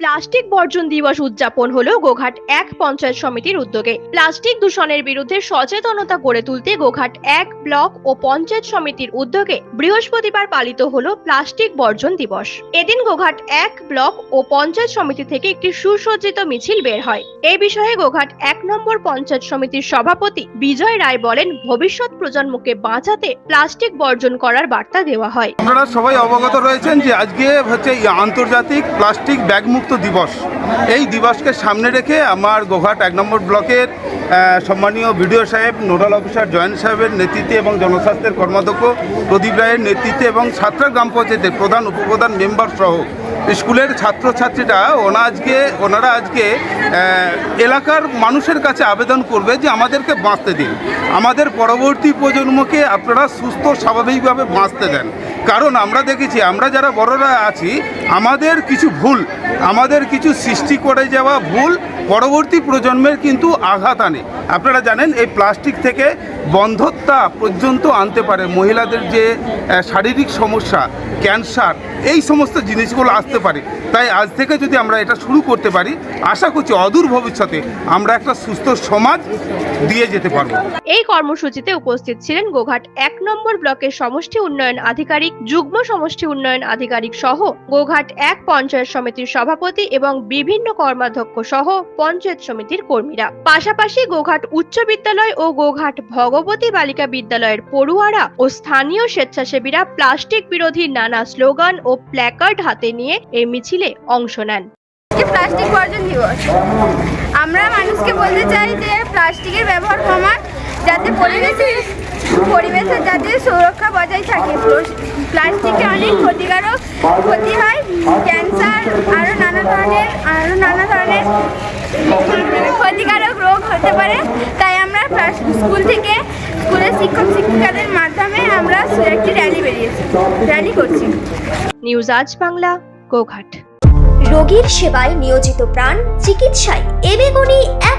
Plastic বর্জন দিবস উদযাপন হলো গোঘাট এক পঞ্চায়েত সমিতির উদ্যোগে। প্লাস্টিক দূষণের বিরুদ্ধে সচেতনতা গড়ে তুলতে গোঘাট এক ব্লক ও পঞ্চায়েত সমিতির উদ্যোগে বৃহস্পতিবার পালিত হলো প্লাস্টিক বর্জন দিবস। এদিন গোঘাট এক ব্লক ও পঞ্চায়েত সমিতি থেকে একটি সুসজ্জিত মিছিল বের হয়। এই বিষয়ে গোঘাট এক নম্বর পঞ্চায়েত সমিতির সভাপতি বিজয় রায় বলেন, ভবিষ্যৎ প্রজন্মকে বাঁচাতে প্লাস্টিক বর্জন করার বার্তা দেওয়া হয়। আপনারা সবাই অবগত রয়েছেন যে আজকে হচ্ছে আন্তর্জাতিক প্লাস্টিক ব্যাগ মুক্ত দিবস। এই দিবসকে সামনে রেখে আমার গোঘাট এক নম্বর ব্লকের সম্মানীয় বিডিও সাহেব, নোডাল অফিসার জয়েন্ট সাহেবের নেতৃত্বে এবং জনস্বাস্থ্যের কর্মাধ্যক্ষ প্রদীপ রায়ের নেতৃত্বে এবং ছাত্রা গ্রাম পঞ্চায়েতের প্রধান, উপপ্রধান, মেম্বার সহ স্কুলের ছাত্রছাত্রীরা ওনা আজকে, ওনারা আজকে এলাকার মানুষের কাছে আবেদন করবে যে আমাদেরকে বাঁচতে দিন। আমাদের পরবর্তী প্রজন্মকে আপনারা সুস্থ, স্বাভাবিকভাবে বাঁচতে দেন। কারণ আমরা দেখেছি, আমরা যারা বড়রা আছি, আমাদের কিছু ভুল, আমাদের কিছু সৃষ্টি করে যাওয়া ভুল পরবর্তী প্রজন্মের কিন্তু আঘাত আনে। আপনারা জানেন, এই প্লাস্টিক থেকে বন্ধত্বা পর্যন্ত আনতে পারে। মহিলাদের যে শারীরিক সমস্যা, ক্যান্সার, এই সমস্ত জিনিসগুলো আসতে পারে। তাই আজ থেকে যদি আমরা এটা শুরু করতে পারি, আশা করছি অদূর ভবিষ্যতে আমরা একটা সুস্থ সমাজ দিয়ে যেতে পারব। এই কর্মসূচিতে উপস্থিত ছিলেন গোঘাট এক নম্বর ব্লকের সমষ্টি উন্নয়ন আধিকারিক, যুগ্ম সমষ্টি উন্নয়ন আধিকারিক সহ গোঘাট এক পঞ্চায়েত সমিতির সভাপতি এবং বিভিন্ন কর্মাধ্যক্ষ সহ পঞ্চায়েত সমিতির কর্মীরা। পাশাপাশি গোঘাট উচ্চ বিদ্যালয় ও গোঘাট ভগবতী বালিকা বিদ্যালয়ের পড়ুয়ারা ও স্থানীয় স্বেচ্ছাসেবীরা প্লাস্টিক বিরোধী নানা স্লোগান ও প্ল্যাকার্ড হাতে নিয়ে এই মিছিলে অংশ নেন। প্লাস্টিক বর্জন দিবস। আমরা মানুষকে বলতে চাই যে প্লাস্টিকের ব্যবহার যাতে পরিবেশের পরিবেশের যাতে সুরক্ষা বজায় থাকে। প্লাস- প্লাস্টিকে অনেক ক্ষতিকারক ক্ষতি হয়। ক্যান্সার আরও নানা ধরনের আরও নানা ধরনের ক্ষতিকারক রোগ হতে পারে। তাই স্কুল থেকে স্কুলের শিক্ষক শিক্ষিকাদের মাধ্যমে আমরা একটি র্যালি বেরিয়েছি। র্যালি করছি। নিউজ আজ বাংলা গোঘাট। রোগীর সেবায় নিয়োজিত প্রাণ চিকিৎসায় এবেগুনি নাম